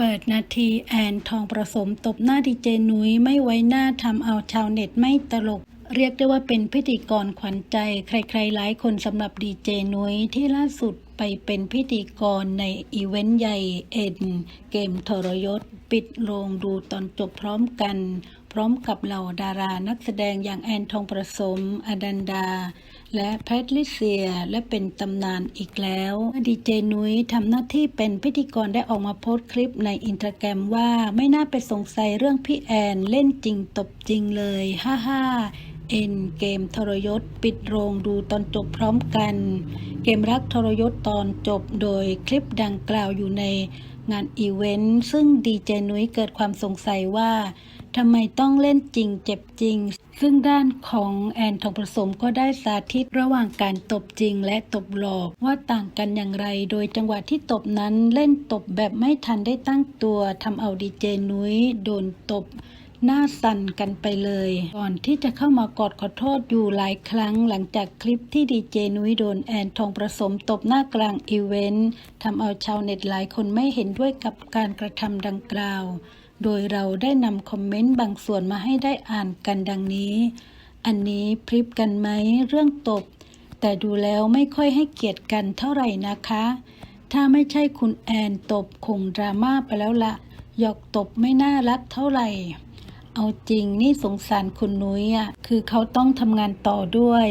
เปิดนาทีแอนทองประสมตบหน้าดีเจนุ้ยไม่ไว้หน้าทำเอาชาวเน็ตไม่ตลก เรียกได้ว่าเป็นพิธีกรขวัญใจ ใครๆหลายคนสำหรับดีเจนุ้ยที่ล่าสุดไปเป็นพิธีกรในอีเวนต์ใหญ่เอ็นเกมทรยศ ปิดโรงดูตอนจบพร้อมกัน พร้อมกับเหล่าดารานักแสดงอย่างแอนทองประสม อดันดา และแพทริเซีย และเป็นตำนานอีกแล้วดีเจนุ้ยทำหน้าที่เป็นพิธีกรได้ออกมาโพสต์คลิปในอินสตาแกรมว่าไม่น่าไปสงสัยเรื่องพี่แอนเล่นจริงตบจริงเลยฮ่าฮ่าเอ็นเกมทรยศ ปิดโรงดูตอนจบพร้อมกัน เกมรักทรยศตอนจบโดยคลิปดังกล่าวอยู่ในงานอีเวนต์ซึ่งดีเจนุ้ยเกิดความสงสัยว่า ทำไมต้องเล่นจริงเจ็บจริง ซึ่งด้านของแอนทองผสมก็ได้สาธิตระหว่างการตบจริงและตบหลอกว่าต่างกันอย่างไร โดยจังหวะที่ตบนั้นเล่นตบแบบไม่ทันได้ตั้งตัวทำเอาดีเจนุ้ยโดนตบหน้าสั่นกันไปเลย ก่อนที่จะเข้ามากอดขอโทษอยู่หลายครั้งหลังจากคลิปที่ดีเจนุ้ยโดนแอนทองประสมตบหน้ากลางอีเวนต์ทำเอาชาวเน็ตหลายคนไม่เห็นด้วยกับการกระทำดังกล่าว โดยเราได้นำคอมเมนต์บางส่วนมาให้ได้อ่านกันดังนี้ อันนี้พริบกันไหมเรื่องตบ แต่ดูแล้วไม่ค่อยให้เกียรติกันเท่าไหร่นะคะ ถ้าไม่ใช่คุณแอนตบคงดราม่าไปแล้วละหยอกตบไม่น่ารักเท่าไหร่ เอาจริงนี่สงสารคุณนุ้ยอะ คือเขาต้องทำงานต่อด้วย